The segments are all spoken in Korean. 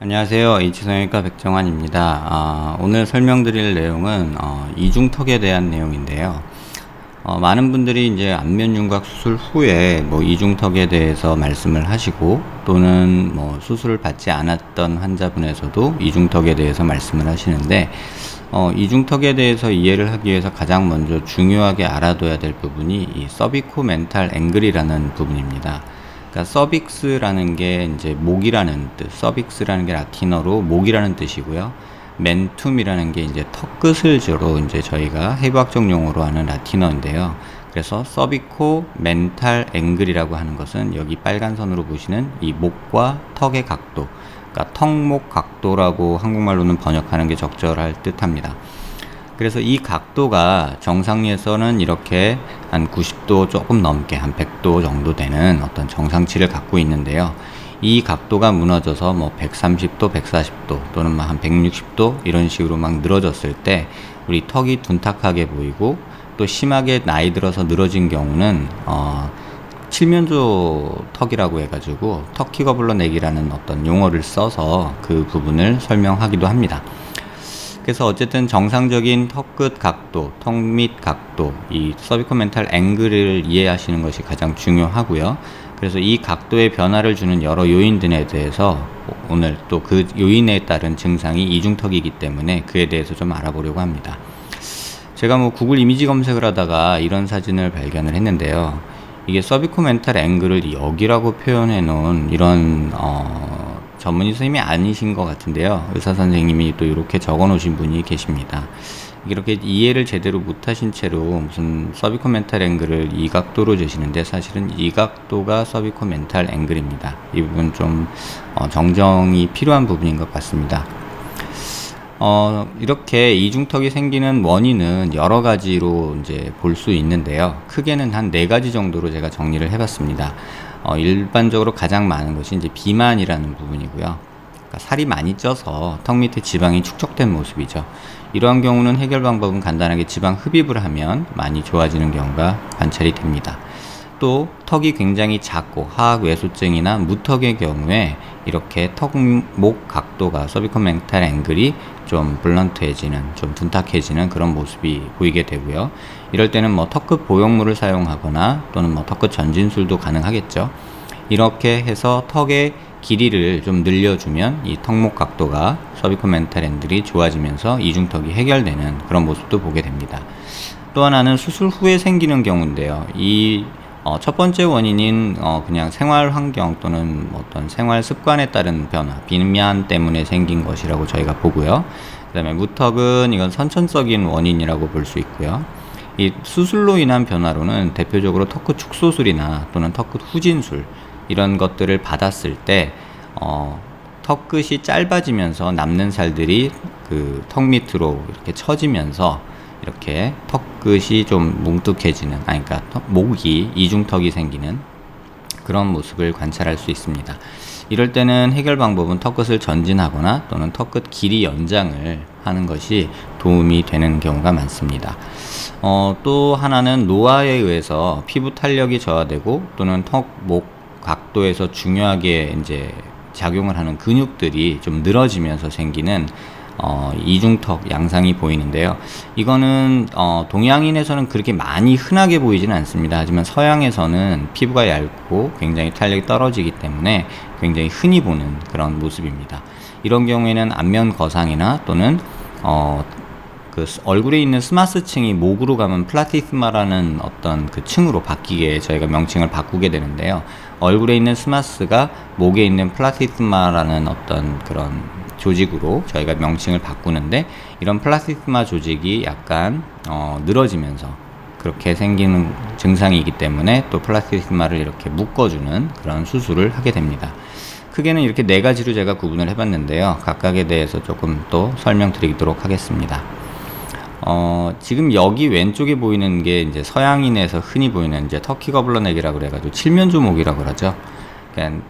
안녕하세요. 이치성형외과 백정환입니다. 아, 오늘 설명드릴 내용은 어, 이중턱에 대한 내용인데요. 어, 많은 분들이 이제 안면 윤곽 수술 후에 뭐 이중턱에 대해서 말씀을 하시고 또는 뭐 수술을 받지 않았던 환자분에서도 이중턱에 대해서 말씀을 하시는데 어, 이중턱에 대해서 이해를 하기 위해서 가장 먼저 중요하게 알아둬야 될 부분이 이 서비코 멘탈 앵글이라는 부분입니다. 그러니까 서빅스라는 게 이제 목이라는 뜻, 서빅스라는 게 라틴어로 목이라는 뜻이고요. 멘툼이라는 게 이제 턱 끝을 주로 이제 저희가 해부학적 용어로 하는 라틴어인데요. 그래서 서비코 멘탈 앵글이라고 하는 것은 여기 빨간 선으로 보시는 이 목과 턱의 각도, 그러니까 턱목 각도라고 한국말로는 번역하는 게 적절할 듯합니다. 그래서 이 각도가 정상에서는 이렇게 한 90도 조금 넘게 한 100도 정도 되는 어떤 정상치를 갖고 있는데요. 이 각도가 무너져서 뭐 130도, 140도 또는 뭐한 160도 이런 식으로 막 늘어졌을 때 우리 턱이 둔탁하게 보이고 또 심하게 나이 들어서 늘어진 경우는 어 칠면조 턱이라고 해가지고 턱키거블러 내기라는 어떤 용어를 써서 그 부분을 설명하기도 합니다. 그래서 어쨌든 정상적인 턱 끝 각도, 턱 밑 각도, 이 서비코 멘탈 앵글을 이해하시는 것이 가장 중요하고요. 그래서 이 각도의 변화를 주는 여러 요인들에 대해서 오늘 또 그 요인에 따른 증상이 이중턱이기 때문에 그에 대해서 좀 알아보려고 합니다. 제가 뭐 구글 이미지 검색을 하다가 이런 사진을 발견을 했는데요. 이게 서비코 멘탈 앵글을 여기라고 표현해 놓은 이런 어 전문의 선생님이 아니신 것 같은데요. 의사 선생님이 또 이렇게 적어 놓으신 분이 계십니다. 이렇게 이해를 제대로 못하신 채로 무슨 서비코 멘탈 앵글을 이 각도로 재시는데 사실은 이 각도가 서비코 멘탈 앵글입니다. 이 부분 좀 어, 정정이 필요한 부분인 것 같습니다. 어, 이렇게 이중턱이 생기는 원인은 여러 가지로 이제 볼 수 있는데요. 크게는 한 네 가지 정도로 제가 정리를 해봤습니다. 어, 일반적으로 가장 많은 것이 이제 비만이라는 부분이고요. 그러니까 살이 많이 쪄서 턱 밑에 지방이 축적된 모습이죠. 이러한 경우는 해결 방법은 간단하게 지방 흡입을 하면 많이 좋아지는 경우가 관찰이 됩니다. 또 턱이 굉장히 작고 하악 외소증이나 무턱의 경우에 이렇게 턱목 각도가 서비컬 멘탈 앵글이 좀 블런트해지는 좀 둔탁해지는 그런 모습이 보이게 되고요. 이럴 때는 뭐 턱끝 보형물을 사용하거나 또는 뭐 턱끝 전진술도 가능하겠죠. 이렇게 해서 턱의 길이를 좀 늘려주면 이 턱목 각도가 서비컬 멘탈 앵글이 좋아지면서 이중턱이 해결되는 그런 모습도 보게 됩니다. 또 하나는 수술 후에 생기는 경우인데요. 이 어, 첫 번째 원인인 어, 그냥 생활 환경 또는 뭐 어떤 생활 습관에 따른 변화, 비만 때문에 생긴 것이라고 저희가 보고요. 그다음에 무턱은 이건 선천적인 원인이라고 볼 수 있고요. 이 수술로 인한 변화로는 대표적으로 턱끝 축소술이나 또는 턱끝 후진술 이런 것들을 받았을 때 어, 턱끝이 짧아지면서 남는 살들이 그 턱 밑으로 이렇게 처지면서 이렇게 턱끝이 좀 뭉툭해지는, 아니, 그러니까 턱- 목이 이중턱이 생기는 그런 모습을 관찰할 수 있습니다. 이럴 때는 해결 방법은 턱끝을 전진하거나 또는 턱끝 길이 연장을 하는 것이 도움이 되는 경우가 많습니다. 어, 또 하나는 노화에 의해서 피부 탄력이 저하되고 또는 턱, 목 각도에서 중요하게 이제 작용을 하는 근육들이 좀 늘어지면서 생기는 어, 이중턱 양상이 보이는데요. 이거는 어, 동양인에서는 그렇게 많이 흔하게 보이지는 않습니다. 하지만 서양에서는 피부가 얇고 굉장히 탄력이 떨어지기 때문에 굉장히 흔히 보는 그런 모습입니다. 이런 경우에는 안면 거상이나 또는 어, 그 스- 얼굴에 있는 스마스층이 목으로 가면 플라티스마라는 어떤 그 층으로 바뀌게 저희가 명칭을 바꾸게 되는데요. 얼굴에 있는 스마스가 목에 있는 플라티스마라는 어떤 그런 조직으로 저희가 명칭을 바꾸는데 이런 플라티스마 조직이 약간 어, 늘어지면서 그렇게 생기는 증상이기 때문에 또 플라티스마를 이렇게 묶어주는 그런 수술을 하게 됩니다. 크게는 이렇게 네 가지로 제가 구분을 해봤는데요. 각각에 대해서 조금 또 설명드리도록 하겠습니다. 어, 지금 여기 왼쪽에 보이는 게 이제 서양인에서 흔히 보이는 이제 터키 거블러넥이라고 그래가지고 칠면조목이라고 그러죠.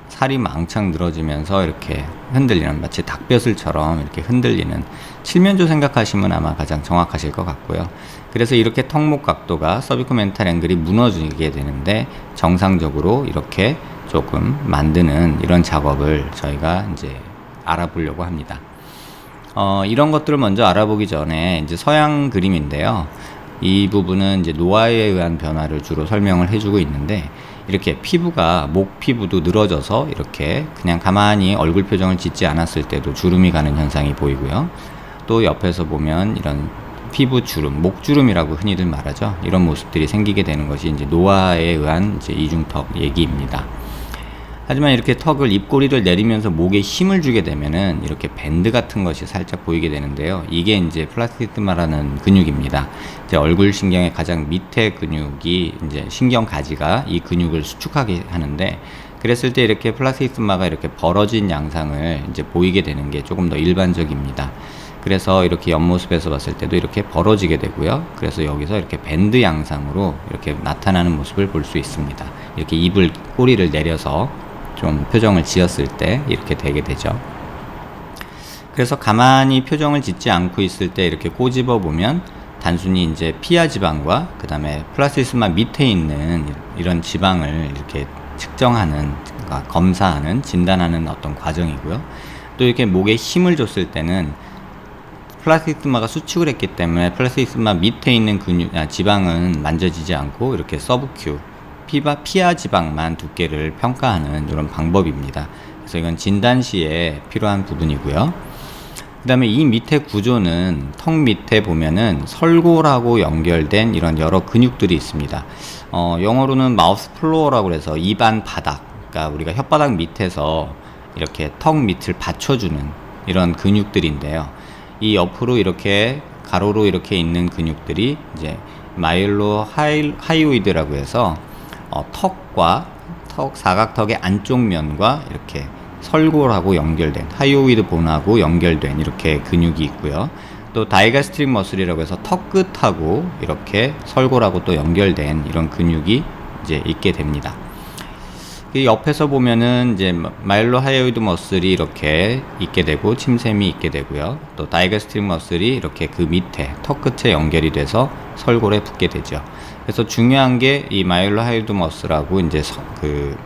살이 망창 늘어지면서 이렇게 흔들리는 마치 닭벼슬처럼 이렇게 흔들리는 칠면조 생각하시면 아마 가장 정확하실 것 같고요. 그래서 이렇게 턱목 각도가 서비코멘탈 앵글이 무너지게 되는데 정상적으로 이렇게 조금 만드는 이런 작업을 저희가 이제 알아보려고 합니다. 어, 이런 것들을 먼저 알아보기 전에 이제 서양 그림인데요. 이 부분은 이제 노화에 의한 변화를 주로 설명을 해주고 있는데 이렇게 피부가 목 피부도 늘어져서 이렇게 그냥 가만히 얼굴 표정을 짓지 않았을 때도 주름이 가는 현상이 보이고요. 또 옆에서 보면 이런 피부 주름, 목 주름이라고 흔히들 말하죠. 이런 모습들이 생기게 되는 것이 이제 노화에 의한 이제 이중턱 얘기입니다. 하지만 이렇게 턱을 입꼬리를 내리면서 목에 힘을 주게 되면은 이렇게 밴드 같은 것이 살짝 보이게 되는데요. 이게 이제 플라스티스마라는 근육입니다. 이제 얼굴 신경의 가장 밑에 근육이 이제 신경 가지가 이 근육을 수축하게 하는데 그랬을 때 이렇게 플라스티스마가 이렇게 벌어진 양상을 이제 보이게 되는 게 조금 더 일반적입니다. 그래서 이렇게 옆모습에서 봤을 때도 이렇게 벌어지게 되고요. 그래서 여기서 이렇게 밴드 양상으로 이렇게 나타나는 모습을 볼 수 있습니다. 이렇게 입을 꼬리를 내려서 좀 표정을 지었을 때 이렇게 되게 되죠. 그래서 가만히 표정을 짓지 않고 있을 때 이렇게 꼬집어 보면 단순히 이제 피하 지방과 그 다음에 플라스티스마 밑에 있는 이런 지방을 이렇게 측정하는, 그러니까 검사하는, 진단하는 어떤 과정이고요. 또 이렇게 목에 힘을 줬을 때는 플라스티스마가 수축을 했기 때문에 플라스티스마 밑에 있는 근육, 아, 지방은 만져지지 않고 이렇게 서브큐, 피바, 피하 지방만 두께를 평가하는 이런 방법입니다. 그래서 이건 진단 시에 필요한 부분이고요. 그 다음에 이 밑에 구조는 턱 밑에 보면은 설골하고 연결된 이런 여러 근육들이 있습니다. 어, 영어로는 마우스 플로어라고 해서 입안 바닥, 그러니까 우리가 혓바닥 밑에서 이렇게 턱 밑을 받쳐주는 이런 근육들인데요. 이 옆으로 이렇게 가로로 이렇게 있는 근육들이 이제 마일로 하이, 하이오이드라고 해서 어, 턱과 턱 사각턱의 안쪽 면과 이렇게 설골하고 연결된 하이오이드 본하고 연결된 이렇게 근육이 있고요. 또 다이가스트릭 머슬이라고 해서 턱 끝하고 이렇게 설골하고 또 연결된 이런 근육이 이제 있게 됩니다. 이 옆에서 보면은 이제 마일로 하이오이드 머슬이 이렇게 있게 되고 침샘이 있게 되고요. 또 다이가스트릭 머슬이 이렇게 그 밑에 턱 끝에 연결이 돼서 설골에 붙게 되죠. 그래서 중요한 게 이 마일로 하이오이드 머슬하고 이제 서, 그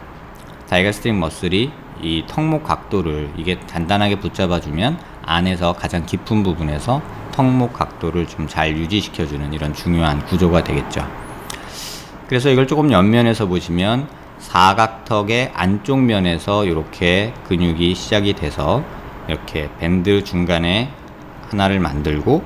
다이가스트릭 머슬이 이 턱목 각도를 이게 단단하게 붙잡아주면 안에서 가장 깊은 부분에서 턱목 각도를 좀 잘 유지시켜주는 이런 중요한 구조가 되겠죠. 그래서 이걸 조금 옆면에서 보시면 사각턱의 안쪽 면에서 이렇게 근육이 시작이 돼서 이렇게 밴드 중간에 하나를 만들고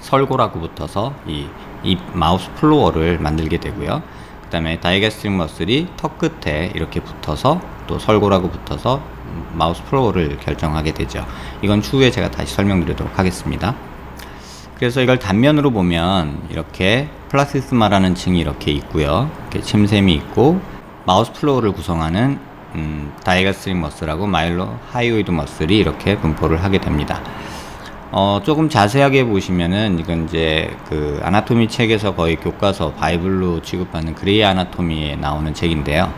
설골하고 붙어서 이, 이 마우스 플로어를 만들게 되고요. 그 다음에 다이게스트릭 머슬이 턱 끝에 이렇게 붙어서 또 설골하고 붙어서 마우스 플로어를 결정하게 되죠. 이건 추후에 제가 다시 설명드리도록 하겠습니다. 그래서 이걸 단면으로 보면 이렇게 플라스티스마라는 층이 이렇게 있고요. 이렇게 침샘이 있고 마우스 플로어를 구성하는 음, 다이가스트릭 머슬하고 마일로 하이오이드 머슬이 이렇게 분포를 하게 됩니다. 어, 조금 자세하게 보시면은 이건 이제 그 아나토미 책에서 거의 교과서 바이블로 취급하는 그레이 아나토미에 나오는 책인데요.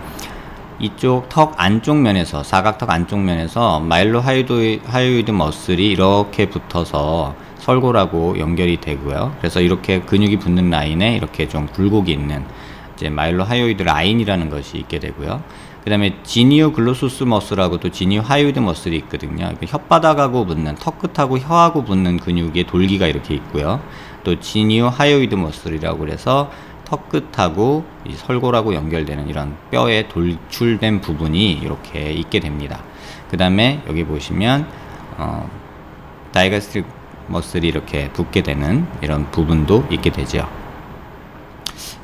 이쪽 턱 안쪽 면에서 사각턱 안쪽 면에서 마일로 하이오이드 머슬이 이렇게 붙어서 설골하고 연결이 되고요. 그래서 이렇게 근육이 붙는 라인에 이렇게 좀 굴곡이 있는 이제 마일로 하이오이드 라인이라는 것이 있게 되고요. 그 다음에 지니오 글로소스 머슬하고 또 지니오 하이오이드 머슬이 있거든요. 혓바닥하고 붙는 턱 끝하고 혀하고 붙는 근육의 돌기가 이렇게 있고요. 또 지니오 하이오이드 머슬이라고 그래서 턱 끝하고 이 설골하고 연결되는 이런 뼈에 돌출된 부분이 이렇게 있게 됩니다. 그 다음에 여기 보시면 어, 다이가스트릭 머슬이 이렇게 붙게 되는 이런 부분도 있게 되죠.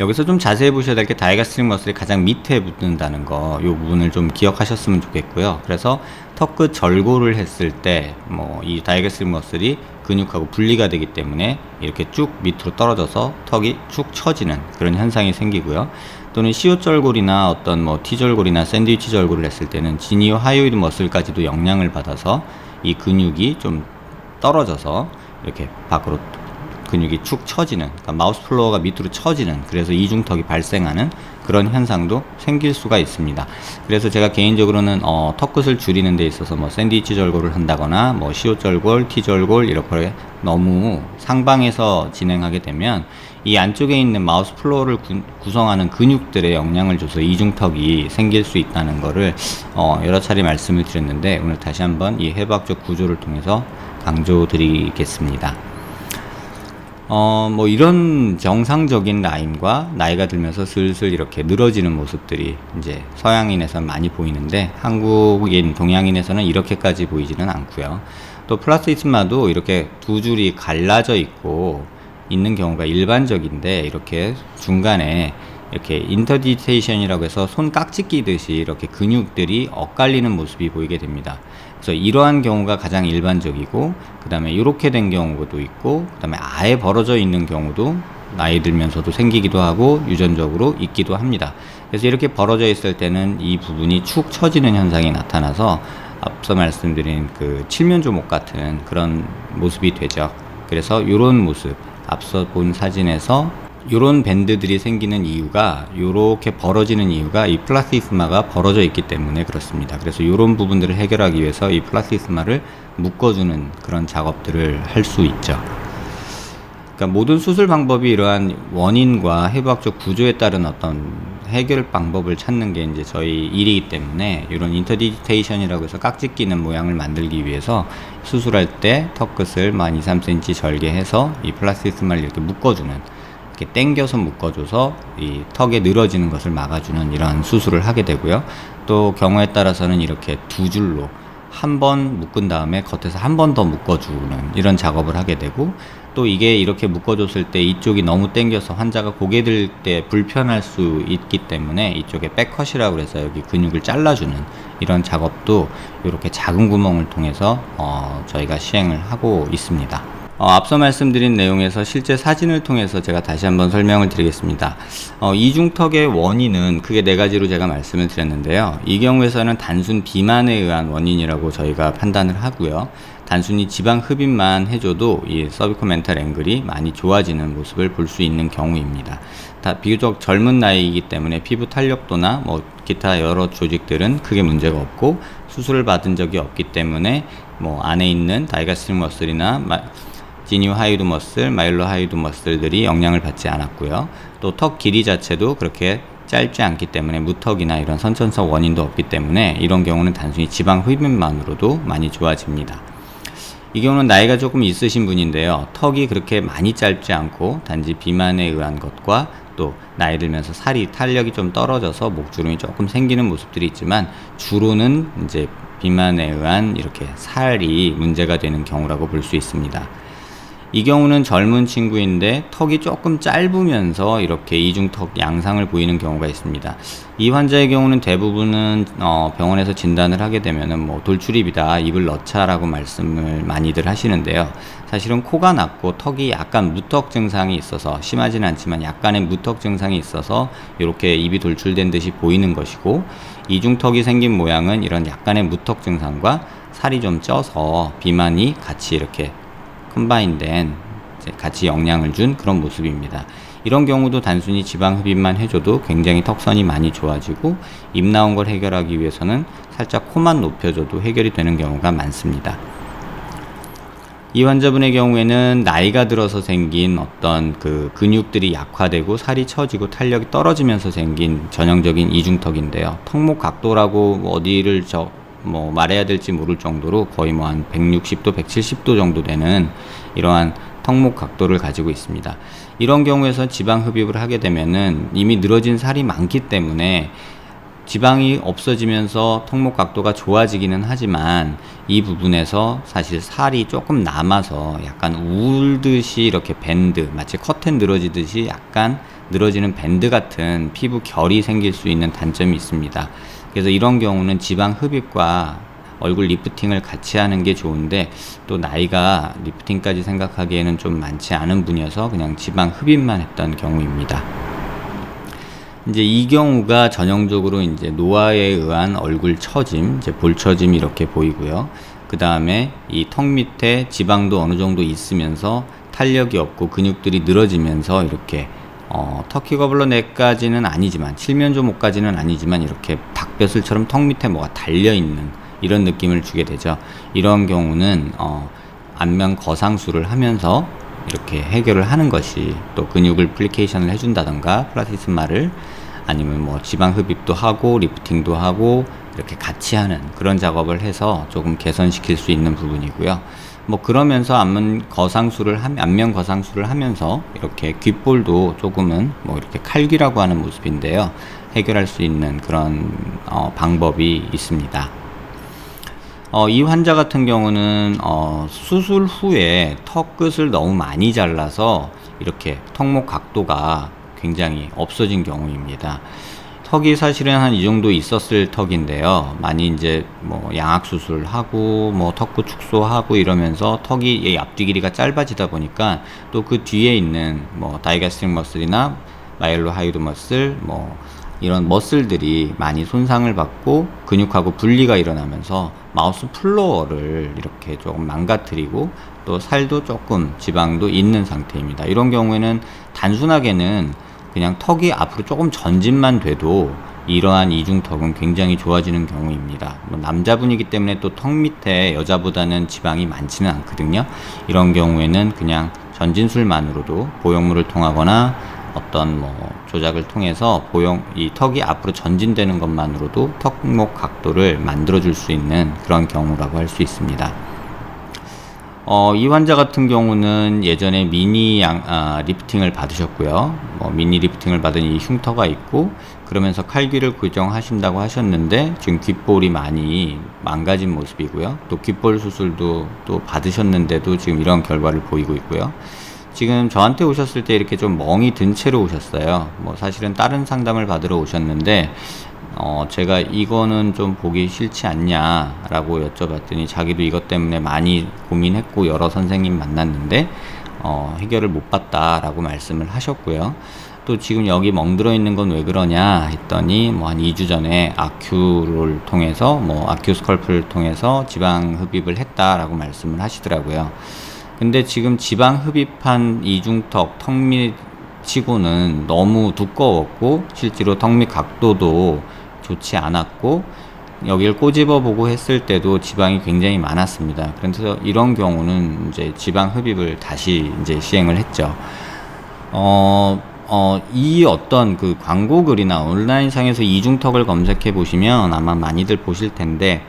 여기서 좀 자세히 보셔야 될 게 다이가스트릭 머슬이 가장 밑에 붙는다는 거, 이 부분을 좀 기억하셨으면 좋겠고요. 그래서 턱 끝 절골을 했을 때, 뭐, 이 다이가스트릭 머슬이 근육하고 분리가 되기 때문에 이렇게 쭉 밑으로 떨어져서 턱이 축 처지는 그런 현상이 생기고요. 또는 시오 절골이나 어떤 뭐 T절골이나 샌드위치 절골을 했을 때는 지니오 하이오이드 머슬까지도 영향을 받아서 이 근육이 좀 떨어져서 이렇게 밖으로 근육이 축 처지는 그러니까 마우스 플로어가 밑으로 처지는 그래서 이중턱이 발생하는 그런 현상도 생길 수가 있습니다. 그래서 제가 개인적으로는 어, 턱 끝을 줄이는 데 있어서 뭐 샌드위치 절골을 한다거나 뭐 시옷 절골, 티 절골 이렇게 너무 상방에서 진행하게 되면 이 안쪽에 있는 마우스 플로어를 구, 성하는 근육들에 영향을 줘서 이중턱이 생길 수 있다는 거를 어, 여러 차례 말씀을 드렸는데 오늘 다시 한번 이 해부학적 구조를 통해서 강조드리겠습니다. 어, 뭐 이런 정상적인 라인과 나이가 들면서 슬슬 이렇게 늘어지는 모습들이 이제 서양인에서는 많이 보이는데 한국인, 동양인에서는 이렇게까지 보이지는 않고요. 또 플라스티스마도 이렇게 두 줄이 갈라져 있고 있는 경우가 일반적인데 이렇게 중간에 이렇게 인터디테이션이라고 해서 손 깍지 끼듯이 이렇게 근육들이 엇갈리는 모습이 보이게 됩니다. 그래서 이러한 경우가 가장 일반적이고 그 다음에 이렇게 된 경우도 있고 그 다음에 아예 벌어져 있는 경우도 나이 들면서도 생기기도 하고 유전적으로 있기도 합니다. 그래서 이렇게 벌어져 있을 때는 이 부분이 축 처지는 현상이 나타나서 앞서 말씀드린 그 칠면 조목 같은 그런 모습이 되죠. 그래서 이런 모습 앞서 본 사진에서 요런 밴드들이 생기는 이유가 요렇게 벌어지는 이유가 이 플라스티스마가 벌어져 있기 때문에 그렇습니다. 그래서 요런 부분들을 해결하기 위해서 이 플라스티스마를 묶어주는 그런 작업들을 할 수 있죠. 그러니까 모든 수술 방법이 이러한 원인과 해부학적 구조에 따른 어떤 해결 방법을 찾는 게 이제 저희 일이기 때문에 이런 인터디테이션이라고 해서 깍지 끼는 모양을 만들기 위해서 수술할 때 턱끝을 만 2, 3cm 절개해서 이 플라스티스마를 이렇게 묶어주는 이렇게 당겨서 묶어줘서 이 턱에 늘어지는 것을 막아주는 이런 수술을 하게 되고요. 또 경우에 따라서는 이렇게 두 줄로 한 번 묶은 다음에 겉에서 한 번 더 묶어주는 이런 작업을 하게 되고 또 이게 이렇게 묶어줬을 때 이쪽이 너무 당겨서 환자가 고개 들 때 불편할 수 있기 때문에 이쪽에 백컷이라고 해서 여기 근육을 잘라주는 이런 작업도 이렇게 작은 구멍을 통해서 어, 저희가 시행을 하고 있습니다. 어, 앞서 말씀드린 내용에서 실제 사진을 통해서 제가 다시 한번 설명을 드리겠습니다. 어, 이중턱의 원인은 크게 네 가지로 제가 말씀을 드렸는데요. 이 경우에서는 단순 비만에 의한 원인이라고 저희가 판단을 하고요. 단순히 지방 흡입만 해줘도 이 서비코 멘탈 앵글이 많이 좋아지는 모습을 볼 수 있는 경우입니다. 다 비교적 젊은 나이이기 때문에 피부 탄력도나 뭐 기타 여러 조직들은 크게 문제가 없고 수술을 받은 적이 없기 때문에 뭐 안에 있는 다이가스틱 머슬이나 지니오 하이드 머슬, 마일로 하이드 머슬들이 영향을 받지 않았고요. 또 턱 길이 자체도 그렇게 짧지 않기 때문에 무턱이나 이런 선천성 원인도 없기 때문에 이런 경우는 단순히 지방 흡입만으로도 많이 좋아집니다. 이 경우는 나이가 조금 있으신 분인데요. 턱이 그렇게 많이 짧지 않고 단지 비만에 의한 것과 또 나이 들면서 살이 탄력이 좀 떨어져서 목주름이 조금 생기는 모습들이 있지만 주로는 이제 비만에 의한 이렇게 살이 문제가 되는 경우라고 볼 수 있습니다. 이 경우는 젊은 친구인데 턱이 조금 짧으면서 이렇게 이중턱 양상을 보이는 경우가 있습니다. 이 환자의 경우는 대부분은 어 병원에서 진단을 하게 되면은 뭐 돌출입이다 입을 넣자라고 말씀을 많이들 하시는데요. 사실은 코가 낮고 턱이 약간 무턱 증상이 있어서 심하지는 않지만 약간의 무턱 증상이 있어서 이렇게 입이 돌출된 듯이 보이는 것이고 이중턱이 생긴 모양은 이런 약간의 무턱 증상과 살이 좀 쪄서 비만이 같이 이렇게 컴바인된 같이 영향을 준 그런 모습입니다. 이런 경우도 단순히 지방 흡입만 해줘도 굉장히 턱선이 많이 좋아지고 입 나온 걸 해결하기 위해서는 살짝 코만 높여줘도 해결이 되는 경우가 많습니다. 이 환자분의 경우에는 나이가 들어서 생긴 어떤 그 근육들이 약화되고 살이 처지고 탄력이 떨어지면서 생긴 전형적인 이중턱인데요. 턱목 각도라고 어디를 저 뭐 말해야 될지 모를 정도로 거의 뭐 한 160도, 170도 정도 되는 이러한 턱목 각도를 가지고 있습니다. 이런 경우에서 지방 흡입을 하게 되면은 이미 늘어진 살이 많기 때문에 지방이 없어지면서 턱목 각도가 좋아지기는 하지만 이 부분에서 사실 살이 조금 남아서 약간 울듯이 이렇게 밴드 마치 커튼 늘어지듯이 약간 늘어지는 밴드 같은 피부 결이 생길 수 있는 단점이 있습니다. 그래서 이런 경우는 지방 흡입과 얼굴 리프팅을 같이 하는 게 좋은데 또 나이가 리프팅까지 생각하기에는 좀 많지 않은 분이어서 그냥 지방 흡입만 했던 경우입니다. 이제 이 경우가 전형적으로 이제 노화에 의한 얼굴 처짐, 이제 볼 처짐 이렇게 보이고요. 그 다음에 이 턱 밑에 지방도 어느 정도 있으면서 탄력이 없고 근육들이 늘어지면서 이렇게 어, 터키 거블러 넥까지는 아니지만 칠면조 목까지는 아니지만 이렇게 닭벼슬처럼 턱 밑에 뭐가 달려 있는 이런 느낌을 주게 되죠. 이런 경우는 어, 안면 거상술을 하면서 이렇게 해결을 하는 것이 또 근육을 플리케이션을 해준다던가 플라티스마를 아니면 뭐 지방 흡입도 하고 리프팅도 하고 이렇게 같이 하는 그런 작업을 해서 조금 개선시킬 수 있는 부분이고요. 뭐 그러면서 안면 거상술을 안면 거상술을 하면서 이렇게 귓볼도 조금은 뭐 이렇게 칼귀라고 하는 모습인데요. 해결할 수 있는 그런 어, 방법이 있습니다. 어, 이 환자 같은 경우는 어, 수술 후에 턱 끝을 너무 많이 잘라서 이렇게 턱목 각도가 굉장히 없어진 경우입니다. 턱이 사실은 한 이 정도 있었을 턱인데요. 많이 이제 뭐 양악 수술하고 뭐 턱구 축소하고 이러면서 턱이 이 앞뒤 길이가 짧아지다 보니까 또 그 뒤에 있는 뭐 다이가스틱 머슬이나 마일로 하이드 머슬 뭐 이런 머슬들이 많이 손상을 받고 근육하고 분리가 일어나면서 마우스 플로어를 이렇게 조금 망가뜨리고 또 살도 조금 지방도 있는 상태입니다. 이런 경우에는 단순하게는 그냥 턱이 앞으로 조금 전진만 돼도 이러한 이중턱은 굉장히 좋아지는 경우입니다. 뭐 남자분이기 때문에 또 턱 밑에 여자보다는 지방이 많지는 않거든요. 이런 경우에는 그냥 전진술만으로도 보형물을 통하거나 어떤 뭐 조작을 통해서 보형 이 턱이 앞으로 전진되는 것만으로도 턱목 각도를 만들어 줄 수 있는 그런 경우라고 할 수 있습니다. 어, 이 환자 같은 경우는 예전에 미니 양, 아, 리프팅을 받으셨고요. 뭐 미니 리프팅을 받은 이 흉터가 있고 그러면서 칼귀를 고정하신다고 하셨는데 지금 귓볼이 많이 망가진 모습이고요. 또 귓볼 수술도 또 받으셨는데도 지금 이런 결과를 보이고 있고요. 지금 저한테 오셨을 때 이렇게 좀 멍이 든 채로 오셨어요. 뭐 사실은 다른 상담을 받으러 오셨는데 어, 제가 이거는 좀 보기 싫지 않냐라고 여쭤봤더니 자기도 이것 때문에 많이 고민했고 여러 선생님 만났는데 어, 해결을 못 봤다라고 말씀을 하셨고요. 또 지금 여기 멍들어 있는 건 왜 그러냐 했더니 뭐 한 2주 전에 아큐를 통해서 뭐 아큐 스컬프를 통해서 지방 흡입을 했다라고 말씀을 하시더라고요. 근데 지금 지방 흡입한 이중턱 턱밑 치고는 너무 두꺼웠고 실제로 턱밑 각도도 좋지 않았고 여기를 꼬집어 보고 했을 때도 지방이 굉장히 많았습니다. 그래서 이런 경우는 이제 지방 흡입을 다시 이제 시행을 했죠. 어, 어, 이 어떤 그 광고 글이나 온라인 상에서 이중턱을 검색해 보시면 아마 많이들 보실 텐데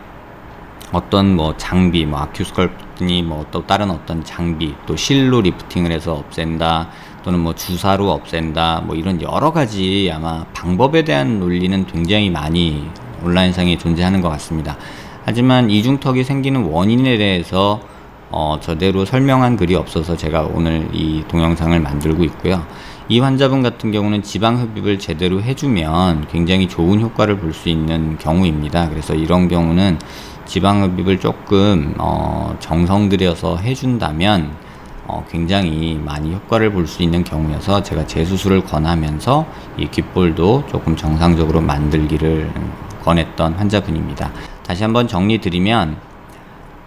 어떤 뭐 장비, 뭐 아큐스컬프니 뭐 또 다른 어떤 장비, 또 실로 리프팅을 해서 없앤다, 또는 뭐 주사로 없앤다, 뭐 이런 여러 가지 아마 방법에 대한 논리는 굉장히 많이 온라인상에 존재하는 것 같습니다. 하지만 이중턱이 생기는 원인에 대해서 어, 저대로 설명한 글이 없어서 제가 오늘 이 동영상을 만들고 있고요. 이 환자분 같은 경우는 지방 흡입을 제대로 해주면 굉장히 좋은 효과를 볼 수 있는 경우입니다. 그래서 이런 경우는 지방 흡입을 조금 어, 정성 들여서 해준다면 어, 굉장히 많이 효과를 볼 수 있는 경우여서 제가 재수술을 권하면서 이 귓볼도 조금 정상적으로 만들기를 권했던 환자분입니다. 다시 한번 정리 드리면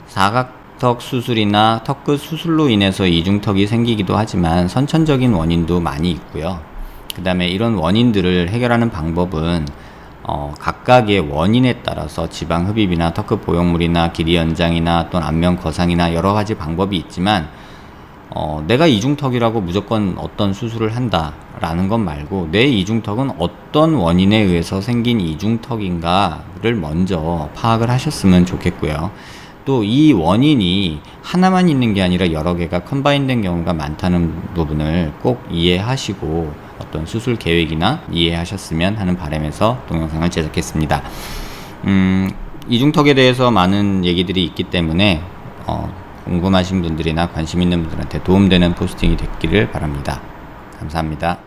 사각턱 수술이나 턱끝 수술로 인해서 이중턱이 생기기도 하지만 선천적인 원인도 많이 있고요. 그 다음에 이런 원인들을 해결하는 방법은 어, 각각의 원인에 따라서 지방 흡입이나 턱끝 보형물이나 길이 연장이나 또는 안면 거상이나 여러 가지 방법이 있지만 어, 내가 이중턱이라고 무조건 어떤 수술을 한다라는 것 말고 내 이중턱은 어떤 원인에 의해서 생긴 이중턱인가를 먼저 파악을 하셨으면 좋겠고요. 또 이 원인이 하나만 있는 게 아니라 여러 개가 컨바인된 경우가 많다는 부분을 꼭 이해하시고 어떤 수술 계획이나 이해하셨으면 하는 바람에서 동영상을 제작했습니다. 음, 이중턱에 대해서 많은 얘기들이 있기 때문에 어, 궁금하신 분들이나 관심 있는 분들한테 도움되는 포스팅이 됐기를 바랍니다. 감사합니다.